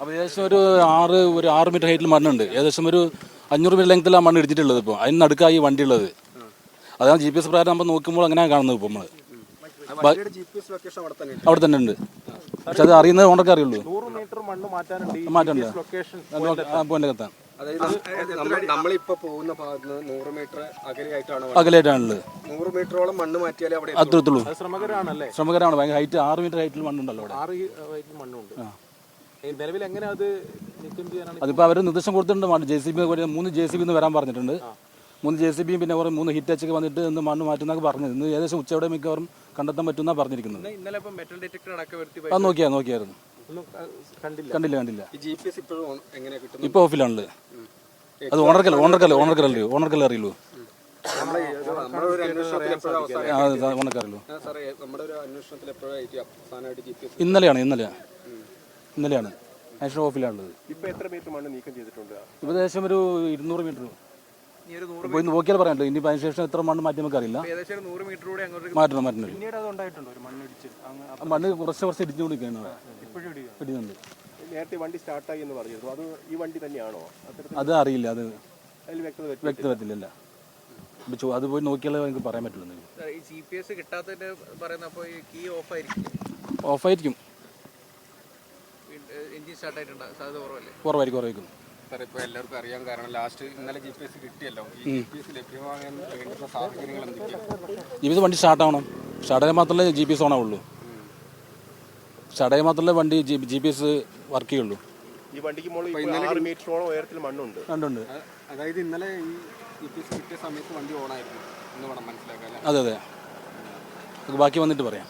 അപ്പോൾ ഏകദേശം ഒരു ആറ് ഒരു ആറ് മീറ്റർ ഹൈറ്റിൽ മണ്ണുണ്ട്. ഏകദേശം ഒരു അഞ്ഞൂറ് മീറ്റർ ലെങ്ത്തിലാണ് മണ്ണ് ഇടിച്ചിട്ടുള്ളത് ഇപ്പോൾ അതിന് നടുക്കായി ഈ വണ്ടി ഉള്ളത് അതാണ് ജി പി എസ് പ്രകാരം നമ്മൾ നോക്കുമ്പോൾ അങ്ങനെയാണ് കാണുന്നത് ഇപ്പോൾ നമ്മൾ വണ്ടിയുടെ ജി ലൊക്കേഷൻ അവിടെ തന്നെ അവിടെ തന്നെ ഉണ്ട്. പക്ഷെ അത് അറിയുന്നത് ഉണ്ടൊക്കെ അറിയുള്ളൂ. നൂറ് മീറ്റർ മണ്ണ് മാറ്റാനുണ്ട് പോയിന്റ് എത്താൻ അതായത് നമ്മൾ- നമ്മളിപ്പോ പോകുന്ന ഭാഗത്ത് നൂറ് മീറ്റർ അകലെയായിട്ടാണ് നൂറ് മീറ്ററോളം മണ്ണ് മാറ്റിയാലേ അവിടെ അത്രത്തുള്ളൂ ശ്രമകരമാണ് ഭയങ്കര ഹൈറ്റ് ആറ് മീറ്റർ ഹൈറ്റിൽ മണ്ണുണ്ടല്ലോ അവിടെ. ആറ് മണ്ണുണ്ട്. നിലവിൽ എങ്ങനെ അത് അതിപ്പോൾ അവർ നിർദ്ദേശം കൊടുത്തിട്ടുണ്ട് ജെ സി ബി മൂന്ന് ജെ സി ബി വരാൻ പറഞ്ഞിട്ടുണ്ട്. മൂന്ന് ജെ സി ബിയും പിന്നെ കുറേ മൂന്ന് ഹിറ്റ് അച്ചൊക്കെ വന്നിട്ട് ഇന്ന് മണ്ണ് മാറ്റുന്നൊക്കെ പറഞ്ഞത്. ഇന്ന് ഏകദേശം ഉച്ചയോടെ മിക്കവാറും കണ്ടെത്താൻ പറ്റുന്ന പറഞ്ഞിരിക്കുന്നത്. ഇന്നലെ ഇപ്പം മെറ്റൽ ഡിറ്റക്ടർ അടക്കം അത് നോക്കിയാ നോക്കിയായിരുന്നു. കണ്ടില്ല. കണ്ടില്ല കണ്ടില്ല. ഓഫിലാണല്ലേ അത് ഓണർക്കല്ല ഓണർക്കല്ല ഓണർക്കല്ലേ ഓണർക്കല്ലേ അറിയുള്ളൂ. ഓണർക്കറിയുള്ളൂ ഇന്നലെയാണ് ഇന്നലെയാണ് ഇന്നലെയാണ്. നാഷണൽ ഓഫിലാണുള്ളത് ഇപ്പൊ എത്ര മീറ്റർ മണ്ണ് നീക്കം ചെയ്തിട്ടുണ്ട്? ഏകദേശം ഒരു ഇരുന്നൂറ് മീറ്റർ പോയി നോക്കിയാൽ പറയാനല്ലോ ഇനി അതിന് ശേഷം എത്ര മണ്ണ് മാറ്റി നമുക്ക് അറിയില്ല. ഏകദേശം ഒരു മീറ്റർ കൂടെ അങ്ങോട്ട് മാറ്റണം മാറ്റണം. പിന്നീട് അത് ഉണ്ടായിട്ടുണ്ടോ ഒരു മണ്ണിടിച്ച് അങ്ങ് മണ്ണ് കുറച്ച് കുറച്ച് ഇടിഞ്ഞുകൊണ്ടിരിക്കുകയാണ്. ഇടിയോ? നേരത്തെ വണ്ടി സ്റ്റാർട്ടായി എന്ന് പറഞ്ഞിരുന്നു. അത് ഈ വണ്ടി തന്നെയാണോ? അത് അറിയില്ല അത് വ്യക്തത അത് പോയി നോക്കിയാലേ എനിക്ക് പറയാൻ പറ്റുള്ളൂ. ഈ ജി പി എസ് കിട്ടാത്തതിന്റെ പറയുന്ന അപ്പോൾ ഈ കീ ഓഫ് ആയിരിക്കും ഓഫായിരിക്കും എഞ്ചിൻ സ്റ്റാർട്ട് ആയിട്ടുണ്ട് സാധ്യത കുറവല്ലേ കുറവായിരിക്കും കുറവായിരിക്കും. സാർ ഇപ്പോൾ എല്ലാവർക്കും അറിയാൻ കാരണം ലാസ്റ്റ് ഇന്നലെ ജി പി എസ് കിട്ടിയല്ലോ. ഈ ജി പി എസ് ലഭ്യമാകാൻ വേണ്ടുന്ന സാഹചര്യങ്ങൾ എന്തൊക്കെയാണ് ജി പി എസ് വണ്ടി സ്റ്റാർട്ട് ആവണം. സ്റ്റാർട്ട് മാത്രമേ ജി പി എസ് ഓൺ ആവുള്ളൂ. സ്റ്റാർട്ട് ആയാൽ മാത്രമേ വണ്ടി ജി പി എസ് വർക്ക് ചെയ്യുള്ളൂ. ഈ വണ്ടിക്ക് ആറ് മീറ്ററോളം ഉയരത്തിൽ മണ്ണുണ്ട്. അതായത് ഇന്നലെ ഈ ജി പി എസ് കിട്ടിയ സമയത്ത് വണ്ടി ഓണായിരുന്നു എന്ന് വേണം മനസ്സിലാക്കാൻ അതെ അതെ. ബാക്കി വന്നിട്ട് പറയാം.